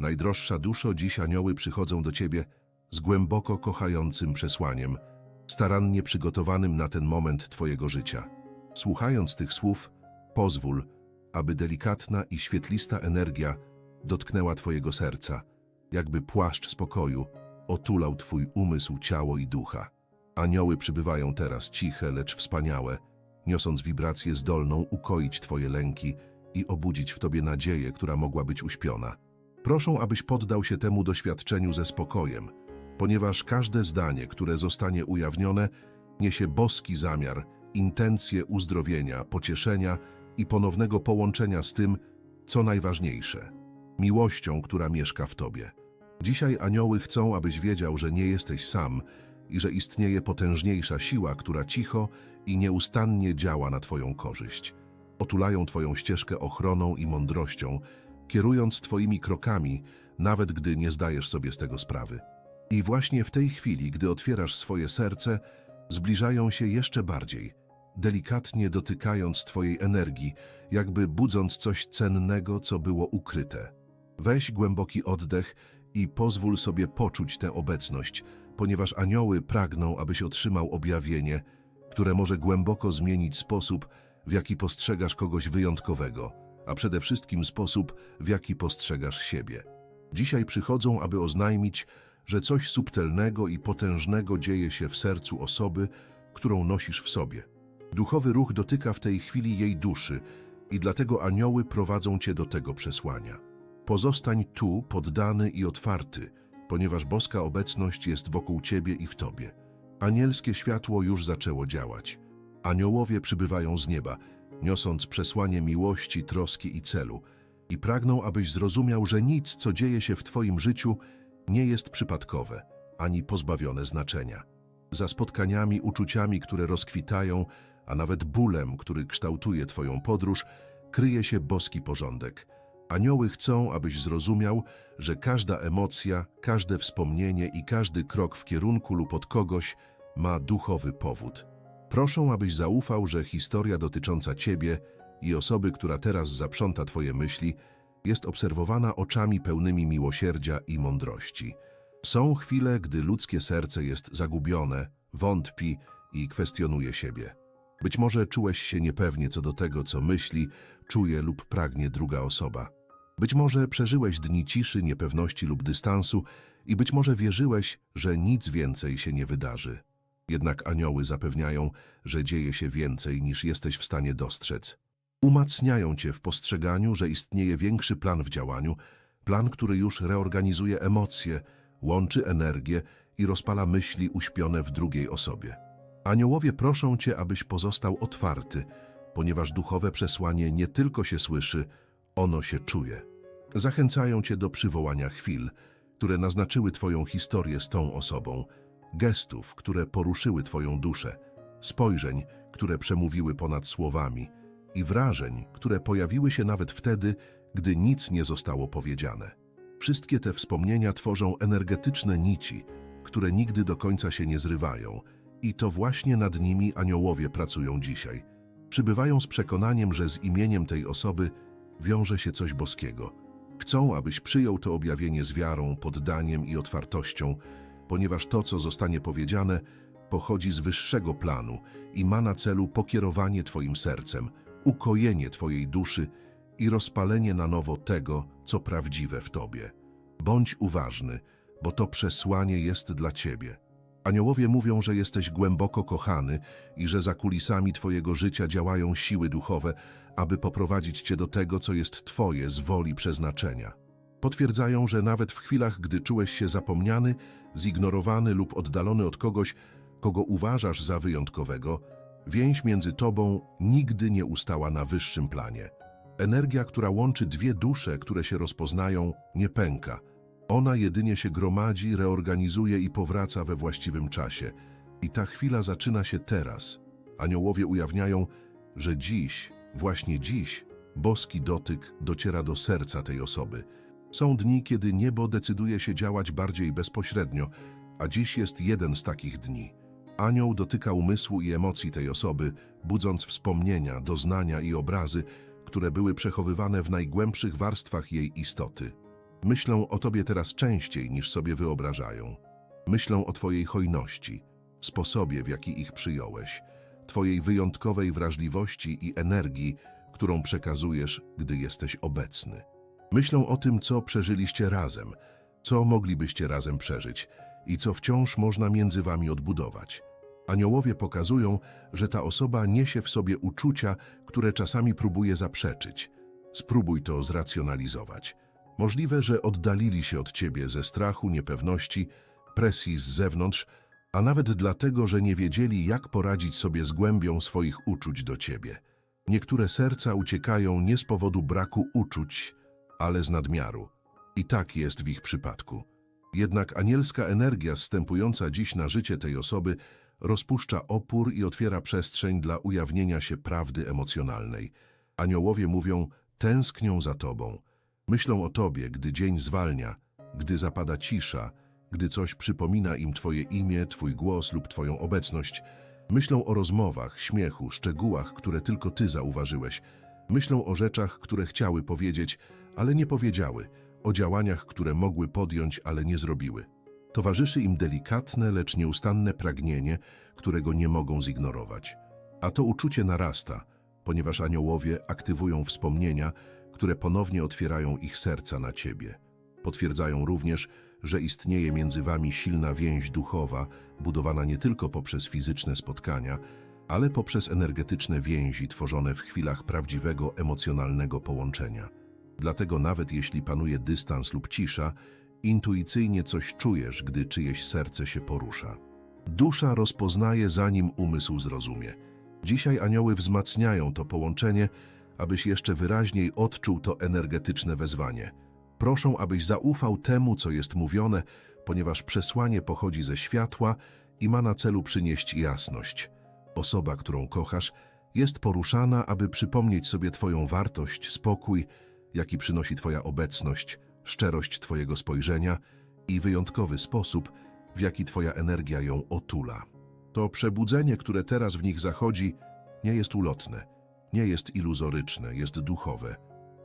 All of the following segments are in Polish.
Najdroższa duszo, dziś anioły przychodzą do Ciebie z głęboko kochającym przesłaniem, starannie przygotowanym na ten moment Twojego życia. Słuchając tych słów, pozwól, aby delikatna i świetlista energia dotknęła Twojego serca, jakby płaszcz spokoju otulał Twój umysł, ciało i ducha. Anioły przybywają teraz ciche, lecz wspaniałe, niosąc wibrację zdolną ukoić Twoje lęki i obudzić w Tobie nadzieję, która mogła być uśpiona. Proszą, abyś poddał się temu doświadczeniu ze spokojem, ponieważ każde zdanie, które zostanie ujawnione, niesie boski zamiar, intencje uzdrowienia, pocieszenia i ponownego połączenia z tym, co najważniejsze miłością, która mieszka w Tobie. Dzisiaj anioły chcą, abyś wiedział, że nie jesteś sam i że istnieje potężniejsza siła, która cicho i nieustannie działa na Twoją korzyść. Otulają Twoją ścieżkę ochroną i mądrością, kierując Twoimi krokami, nawet gdy nie zdajesz sobie z tego sprawy. I właśnie w tej chwili, gdy otwierasz swoje serce, zbliżają się jeszcze bardziej, delikatnie dotykając Twojej energii, jakby budząc coś cennego, co było ukryte. Weź głęboki oddech i pozwól sobie poczuć tę obecność, ponieważ anioły pragną, abyś otrzymał objawienie, które może głęboko zmienić sposób, w jaki postrzegasz kogoś wyjątkowego, a przede wszystkim sposób, w jaki postrzegasz siebie. Dzisiaj przychodzą, aby oznajmić, że coś subtelnego i potężnego dzieje się w sercu osoby, którą nosisz w sobie. Duchowy ruch dotyka w tej chwili jej duszy i dlatego anioły prowadzą cię do tego przesłania. Pozostań tu, poddany i otwarty, ponieważ boska obecność jest wokół ciebie i w tobie. Anielskie światło już zaczęło działać. Aniołowie przybywają z nieba, niosąc przesłanie miłości, troski i celu i pragną, abyś zrozumiał, że nic, co dzieje się w twoim życiu, nie jest przypadkowe, ani pozbawione znaczenia. Za spotkaniami, uczuciami, które rozkwitają, a nawet bólem, który kształtuje twoją podróż, kryje się boski porządek. Anioły chcą, abyś zrozumiał, że każda emocja, każde wspomnienie i każdy krok w kierunku lub od kogoś ma duchowy powód. Proszą, abyś zaufał, że historia dotycząca ciebie i osoby, która teraz zaprząta twoje myśli, jest obserwowana oczami pełnymi miłosierdzia i mądrości. Są chwile, gdy ludzkie serce jest zagubione, wątpi i kwestionuje siebie. Być może czułeś się niepewnie co do tego, co myśli, czuje lub pragnie druga osoba. Być może przeżyłeś dni ciszy, niepewności lub dystansu i być może wierzyłeś, że nic więcej się nie wydarzy. Jednak anioły zapewniają, że dzieje się więcej niż jesteś w stanie dostrzec. Umacniają cię w postrzeganiu, że istnieje większy plan w działaniu, plan, który już reorganizuje emocje, łączy energię i rozpala myśli uśpione w drugiej osobie. Aniołowie proszą cię, abyś pozostał otwarty, ponieważ duchowe przesłanie nie tylko się słyszy, ono się czuje. Zachęcają cię do przywołania chwil, które naznaczyły twoją historię z tą osobą, gestów, które poruszyły twoją duszę, spojrzeń, które przemówiły ponad słowami i wrażeń, które pojawiły się nawet wtedy, gdy nic nie zostało powiedziane. Wszystkie te wspomnienia tworzą energetyczne nici, które nigdy do końca się nie zrywają i to właśnie nad nimi aniołowie pracują dzisiaj. Przybywają z przekonaniem, że z imieniem tej osoby wiąże się coś boskiego. Chcą, abyś przyjął to objawienie z wiarą, poddaniem i otwartością, ponieważ to, co zostanie powiedziane, pochodzi z wyższego planu i ma na celu pokierowanie Twoim sercem, ukojenie Twojej duszy i rozpalenie na nowo tego, co prawdziwe w Tobie. Bądź uważny, bo to przesłanie jest dla Ciebie. Aniołowie mówią, że jesteś głęboko kochany i że za kulisami Twojego życia działają siły duchowe, aby poprowadzić Cię do tego, co jest Twoje z woli przeznaczenia. Potwierdzają, że nawet w chwilach, gdy czułeś się zapomniany, zignorowany lub oddalony od kogoś, kogo uważasz za wyjątkowego, więź między Tobą nigdy nie ustała na wyższym planie. Energia, która łączy dwie dusze, które się rozpoznają, nie pęka. Ona jedynie się gromadzi, reorganizuje i powraca we właściwym czasie. I ta chwila zaczyna się teraz. Aniołowie ujawniają, że dziś, właśnie dziś, boski dotyk dociera do serca tej osoby. Są dni, kiedy niebo decyduje się działać bardziej bezpośrednio, a dziś jest jeden z takich dni. Anioł dotyka umysłu i emocji tej osoby, budząc wspomnienia, doznania i obrazy, które były przechowywane w najgłębszych warstwach jej istoty. Myślą o tobie teraz częściej niż sobie wyobrażają. Myślą o twojej hojności, sposobie, w jaki ich przyjąłeś, twojej wyjątkowej wrażliwości i energii, którą przekazujesz, gdy jesteś obecny. Myślą o tym, co przeżyliście razem, co moglibyście razem przeżyć i co wciąż można między wami odbudować. Aniołowie pokazują, że ta osoba niesie w sobie uczucia, które czasami próbuje zaprzeczyć. Spróbuj to zracjonalizować. Możliwe, że oddalili się od ciebie ze strachu, niepewności, presji z zewnątrz, a nawet dlatego, że nie wiedzieli, jak poradzić sobie z głębią swoich uczuć do ciebie. Niektóre serca uciekają nie z powodu braku uczuć, ale z nadmiaru. I tak jest w ich przypadku. Jednak anielska energia zstępująca dziś na życie tej osoby rozpuszcza opór i otwiera przestrzeń dla ujawnienia się prawdy emocjonalnej. Aniołowie mówią, tęsknią za tobą. Myślą o tobie, gdy dzień zwalnia, gdy zapada cisza, gdy coś przypomina im twoje imię, twój głos lub twoją obecność. Myślą o rozmowach, śmiechu, szczegółach, które tylko ty zauważyłeś. Myślą o rzeczach, które chciały powiedzieć, ale nie powiedziały, o działaniach, które mogły podjąć, ale nie zrobiły. Towarzyszy im delikatne, lecz nieustanne pragnienie, którego nie mogą zignorować. A to uczucie narasta, ponieważ aniołowie aktywują wspomnienia, które ponownie otwierają ich serca na ciebie. Potwierdzają również, że istnieje między wami silna więź duchowa, budowana nie tylko poprzez fizyczne spotkania, ale poprzez energetyczne więzi tworzone w chwilach prawdziwego emocjonalnego połączenia. Dlatego nawet jeśli panuje dystans lub cisza, intuicyjnie coś czujesz, gdy czyjeś serce się porusza. Dusza rozpoznaje, zanim umysł zrozumie. Dzisiaj anioły wzmacniają to połączenie, abyś jeszcze wyraźniej odczuł to energetyczne wezwanie. Proszą, abyś zaufał temu, co jest mówione, ponieważ przesłanie pochodzi ze światła i ma na celu przynieść jasność. Osoba, którą kochasz, jest poruszana, aby przypomnieć sobie Twoją wartość, spokój, jaki przynosi Twoja obecność, szczerość Twojego spojrzenia i wyjątkowy sposób, w jaki Twoja energia ją otula. To przebudzenie, które teraz w nich zachodzi, nie jest ulotne, nie jest iluzoryczne, jest duchowe.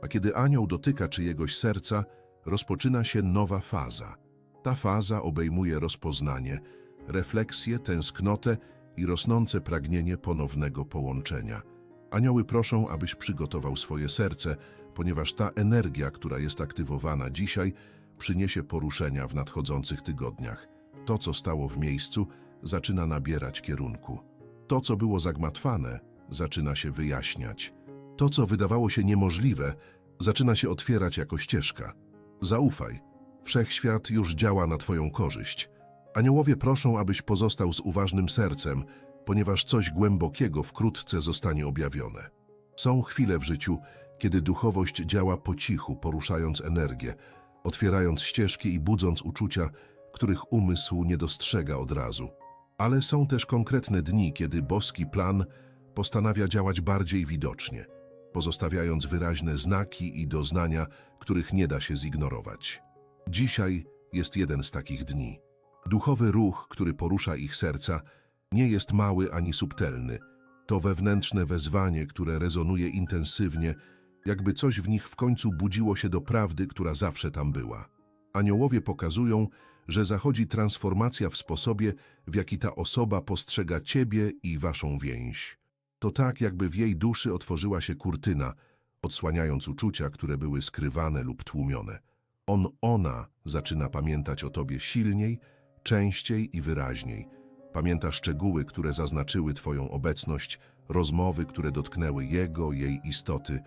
A kiedy anioł dotyka czyjegoś serca, rozpoczyna się nowa faza. Ta faza obejmuje rozpoznanie, refleksję, tęsknotę i rosnące pragnienie ponownego połączenia. Anioły proszą, abyś przygotował swoje serce, ponieważ ta energia, która jest aktywowana dzisiaj, przyniesie poruszenia w nadchodzących tygodniach. To, co stało w miejscu, zaczyna nabierać kierunku. To, co było zagmatwane, zaczyna się wyjaśniać. To, co wydawało się niemożliwe, zaczyna się otwierać jako ścieżka. Zaufaj. Wszechświat już działa na Twoją korzyść. Aniołowie proszą, abyś pozostał z uważnym sercem, ponieważ coś głębokiego wkrótce zostanie objawione. Są chwile w życiu, kiedy duchowość działa po cichu, poruszając energię, otwierając ścieżki i budząc uczucia, których umysł nie dostrzega od razu. Ale są też konkretne dni, kiedy boski plan postanawia działać bardziej widocznie, pozostawiając wyraźne znaki i doznania, których nie da się zignorować. Dzisiaj jest jeden z takich dni. Duchowy ruch, który porusza ich serca, nie jest mały ani subtelny. To wewnętrzne wezwanie, które rezonuje intensywnie, jakby coś w nich w końcu budziło się do prawdy, która zawsze tam była. Aniołowie pokazują, że zachodzi transformacja w sposobie, w jaki ta osoba postrzega ciebie i waszą więź. To tak, jakby w jej duszy otworzyła się kurtyna, odsłaniając uczucia, które były skrywane lub tłumione. On, ona zaczyna pamiętać o tobie silniej, częściej i wyraźniej. Pamięta szczegóły, które zaznaczyły twoją obecność, rozmowy, które dotknęły jego, jej istoty,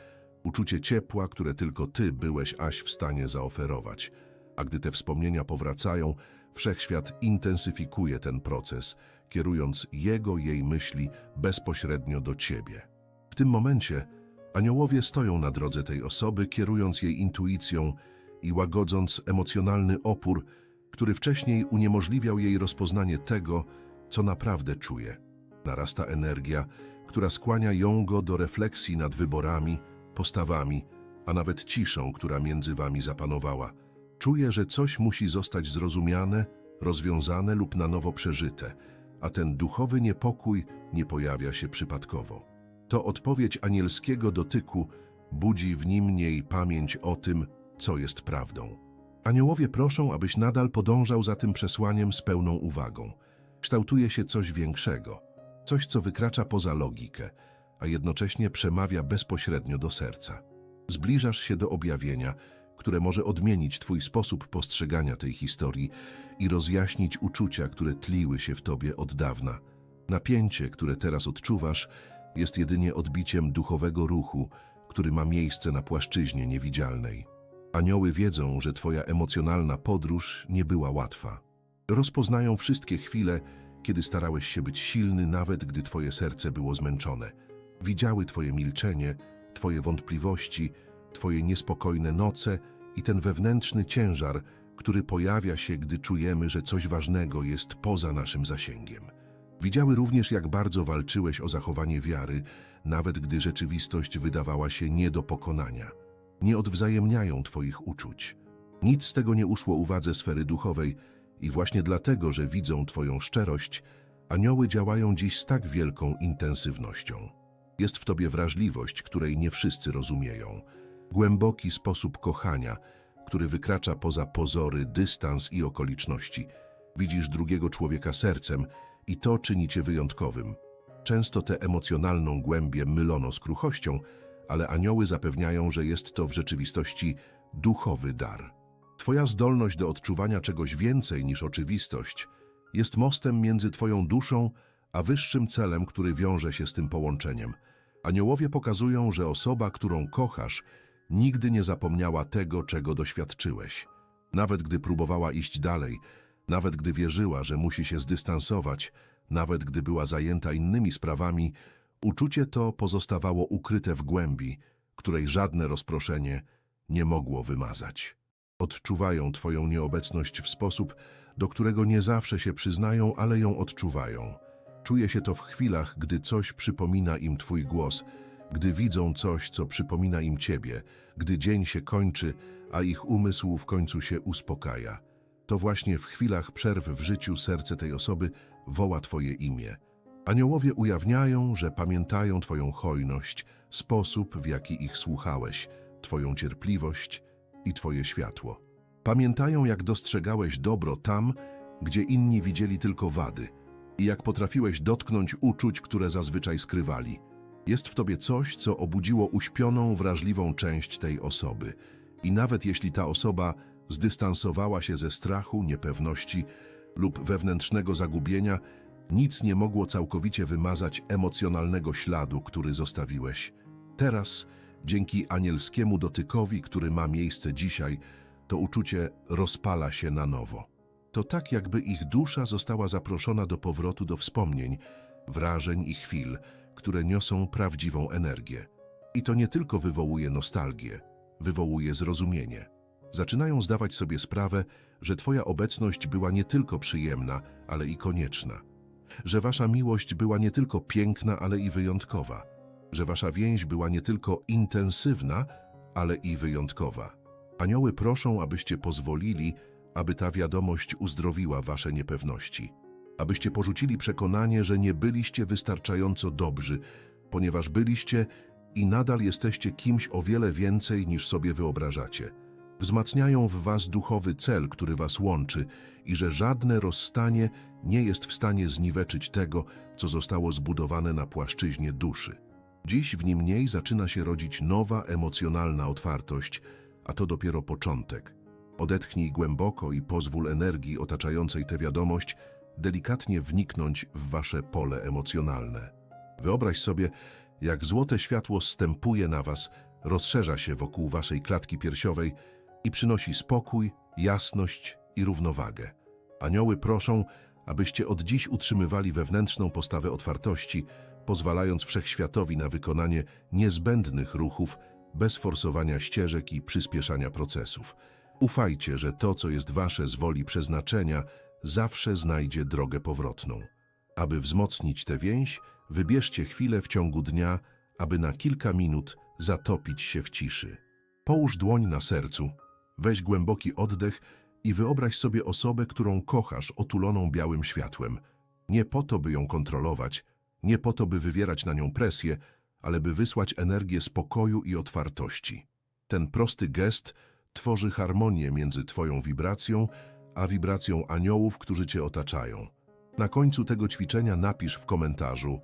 uczucie ciepła, które tylko ty byłeś aś w stanie zaoferować. A gdy te wspomnienia powracają, wszechświat intensyfikuje ten proces, kierując jego, jej myśli bezpośrednio do ciebie. W tym momencie aniołowie stoją na drodze tej osoby, kierując jej intuicją i łagodząc emocjonalny opór, który wcześniej uniemożliwiał jej rozpoznanie tego, co naprawdę czuje. Narasta energia, która skłania ją go do refleksji nad wyborami, postawami, a nawet ciszą, która między wami zapanowała. Czuje, że coś musi zostać zrozumiane, rozwiązane lub na nowo przeżyte, a ten duchowy niepokój nie pojawia się przypadkowo. To odpowiedź anielskiego dotyku budzi w nim niej pamięć o tym, co jest prawdą. Aniołowie proszą, abyś nadal podążał za tym przesłaniem z pełną uwagą. Kształtuje się coś większego, coś, co wykracza poza logikę, a jednocześnie przemawia bezpośrednio do serca. Zbliżasz się do objawienia, które może odmienić Twój sposób postrzegania tej historii i rozjaśnić uczucia, które tliły się w Tobie od dawna. Napięcie, które teraz odczuwasz, jest jedynie odbiciem duchowego ruchu, który ma miejsce na płaszczyźnie niewidzialnej. Anioły wiedzą, że Twoja emocjonalna podróż nie była łatwa. Rozpoznają wszystkie chwile, kiedy starałeś się być silny, nawet gdy Twoje serce było zmęczone. Widziały Twoje milczenie, Twoje wątpliwości, Twoje niespokojne noce i ten wewnętrzny ciężar, który pojawia się, gdy czujemy, że coś ważnego jest poza naszym zasięgiem. Widziały również, jak bardzo walczyłeś o zachowanie wiary, nawet gdy rzeczywistość wydawała się nie do pokonania. Nie odwzajemniają Twoich uczuć. Nic z tego nie uszło uwadze sfery duchowej i właśnie dlatego, że widzą Twoją szczerość, anioły działają dziś z tak wielką intensywnością. Jest w Tobie wrażliwość, której nie wszyscy rozumieją. Głęboki sposób kochania, który wykracza poza pozory, dystans i okoliczności. Widzisz drugiego człowieka sercem i to czyni Cię wyjątkowym. Często tę emocjonalną głębię mylono z kruchością, ale anioły zapewniają, że jest to w rzeczywistości duchowy dar. Twoja zdolność do odczuwania czegoś więcej niż oczywistość jest mostem między Twoją duszą a wyższym celem, który wiąże się z tym połączeniem. Aniołowie pokazują, że osoba, którą kochasz, nigdy nie zapomniała tego, czego doświadczyłeś. Nawet gdy próbowała iść dalej, nawet gdy wierzyła, że musi się zdystansować, nawet gdy była zajęta innymi sprawami, uczucie to pozostawało ukryte w głębi, której żadne rozproszenie nie mogło wymazać. Odczuwają Twoją nieobecność w sposób, do którego nie zawsze się przyznają, ale ją odczuwają. Czuje się to w chwilach, gdy coś przypomina im Twój głos, gdy widzą coś, co przypomina im Ciebie, gdy dzień się kończy, a ich umysł w końcu się uspokaja. To właśnie w chwilach przerw w życiu serce tej osoby woła Twoje imię. Aniołowie ujawniają, że pamiętają Twoją hojność, sposób, w jaki ich słuchałeś, Twoją cierpliwość i Twoje światło. Pamiętają, jak dostrzegałeś dobro tam, gdzie inni widzieli tylko wady i jak potrafiłeś dotknąć uczuć, które zazwyczaj skrywali. Jest w Tobie coś, co obudziło uśpioną, wrażliwą część tej osoby. I nawet jeśli ta osoba zdystansowała się ze strachu, niepewności lub wewnętrznego zagubienia, nic nie mogło całkowicie wymazać emocjonalnego śladu, który zostawiłeś. Teraz, dzięki anielskiemu dotykowi, który ma miejsce dzisiaj, to uczucie rozpala się na nowo. To tak, jakby ich dusza została zaproszona do powrotu do wspomnień, wrażeń i chwil, które niosą prawdziwą energię. I to nie tylko wywołuje nostalgię, wywołuje zrozumienie. Zaczynają zdawać sobie sprawę, że Twoja obecność była nie tylko przyjemna, ale i konieczna. Że Wasza miłość była nie tylko piękna, ale i wyjątkowa. Że Wasza więź była nie tylko intensywna, ale i wyjątkowa. Anioły proszą, abyście pozwolili, aby ta wiadomość uzdrowiła Wasze niepewności. Abyście porzucili przekonanie, że nie byliście wystarczająco dobrzy, ponieważ byliście i nadal jesteście kimś o wiele więcej niż sobie wyobrażacie. Wzmacniają w was duchowy cel, który was łączy i że żadne rozstanie nie jest w stanie zniweczyć tego, co zostało zbudowane na płaszczyźnie duszy. Dziś w nim niej zaczyna się rodzić nowa emocjonalna otwartość, a to dopiero początek. Odetchnij głęboko i pozwól energii otaczającej tę wiadomość delikatnie wniknąć w wasze pole emocjonalne. Wyobraź sobie, jak złote światło stępuje na was, rozszerza się wokół waszej klatki piersiowej i przynosi spokój, jasność i równowagę. Anioły proszą, abyście od dziś utrzymywali wewnętrzną postawę otwartości, pozwalając wszechświatowi na wykonanie niezbędnych ruchów bez forsowania ścieżek i przyspieszania procesów. Ufajcie, że to, co jest wasze z woli przeznaczenia, zawsze znajdzie drogę powrotną. Aby wzmocnić tę więź, wybierzcie chwilę w ciągu dnia, aby na kilka minut zatopić się w ciszy. Połóż dłoń na sercu, weź głęboki oddech i wyobraź sobie osobę, którą kochasz, otuloną białym światłem. Nie po to, by ją kontrolować, nie po to, by wywierać na nią presję, ale by wysłać energię spokoju i otwartości. Ten prosty gest tworzy harmonię między Twoją wibracją a wibracją aniołów, którzy Cię otaczają. Na końcu tego ćwiczenia napisz w komentarzu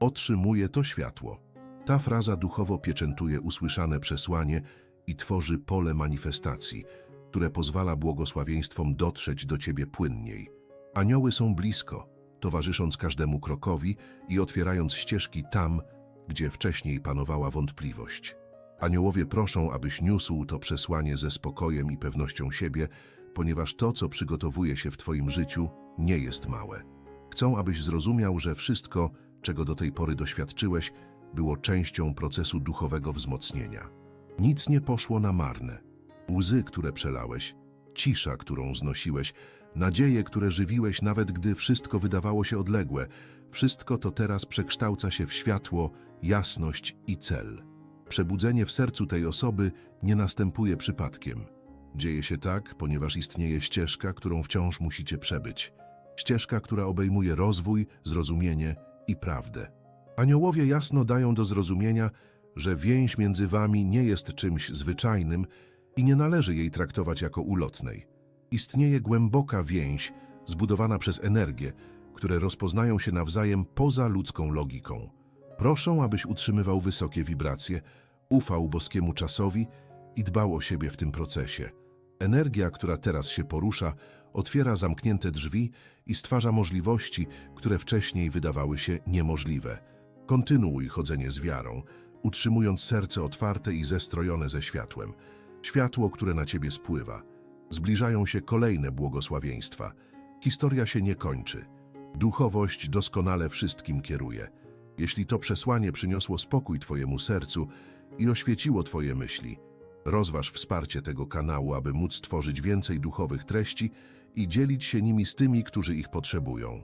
Otrzymuję to światło. Ta fraza duchowo pieczętuje usłyszane przesłanie i tworzy pole manifestacji, które pozwala błogosławieństwom dotrzeć do Ciebie płynniej. Anioły są blisko, towarzysząc każdemu krokowi i otwierając ścieżki tam, gdzie wcześniej panowała wątpliwość. Aniołowie proszą, abyś niósł to przesłanie ze spokojem i pewnością siebie, ponieważ to, co przygotowuje się w Twoim życiu, nie jest małe. Chcą, abyś zrozumiał, że wszystko, czego do tej pory doświadczyłeś, było częścią procesu duchowego wzmocnienia. Nic nie poszło na marne. Łzy, które przelałeś, cisza, którą znosiłeś, nadzieje, które żywiłeś, nawet gdy wszystko wydawało się odległe, wszystko to teraz przekształca się w światło, jasność i cel. Przebudzenie w sercu tej osoby nie następuje przypadkiem. Dzieje się tak, ponieważ istnieje ścieżka, którą wciąż musicie przebyć. Ścieżka, która obejmuje rozwój, zrozumienie i prawdę. Aniołowie jasno dają do zrozumienia, że więź między wami nie jest czymś zwyczajnym i nie należy jej traktować jako ulotnej. Istnieje głęboka więź zbudowana przez energię, które rozpoznają się nawzajem poza ludzką logiką. Proszą, abyś utrzymywał wysokie wibracje, ufał boskiemu czasowi i dbał o siebie w tym procesie. Energia, która teraz się porusza, otwiera zamknięte drzwi i stwarza możliwości, które wcześniej wydawały się niemożliwe. Kontynuuj chodzenie z wiarą, utrzymując serce otwarte i zestrojone ze światłem. Światło, które na ciebie spływa. Zbliżają się kolejne błogosławieństwa. Historia się nie kończy. Duchowość doskonale wszystkim kieruje. Jeśli to przesłanie przyniosło spokój Twojemu sercu i oświeciło Twoje myśli, rozważ wsparcie tego kanału, aby móc tworzyć więcej duchowych treści i dzielić się nimi z tymi, którzy ich potrzebują.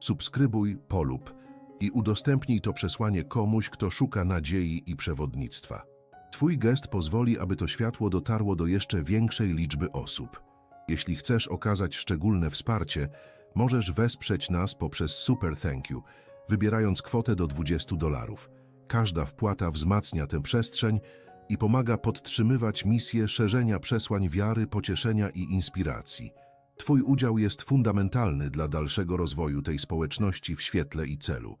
Subskrybuj, polub i udostępnij to przesłanie komuś, kto szuka nadziei i przewodnictwa. Twój gest pozwoli, aby to światło dotarło do jeszcze większej liczby osób. Jeśli chcesz okazać szczególne wsparcie, możesz wesprzeć nas poprzez Super Thank You, wybierając kwotę do 20 dolarów. Każda wpłata wzmacnia tę przestrzeń i pomaga podtrzymywać misję szerzenia przesłań wiary, pocieszenia i inspiracji. Twój udział jest fundamentalny dla dalszego rozwoju tej społeczności w świetle i celu.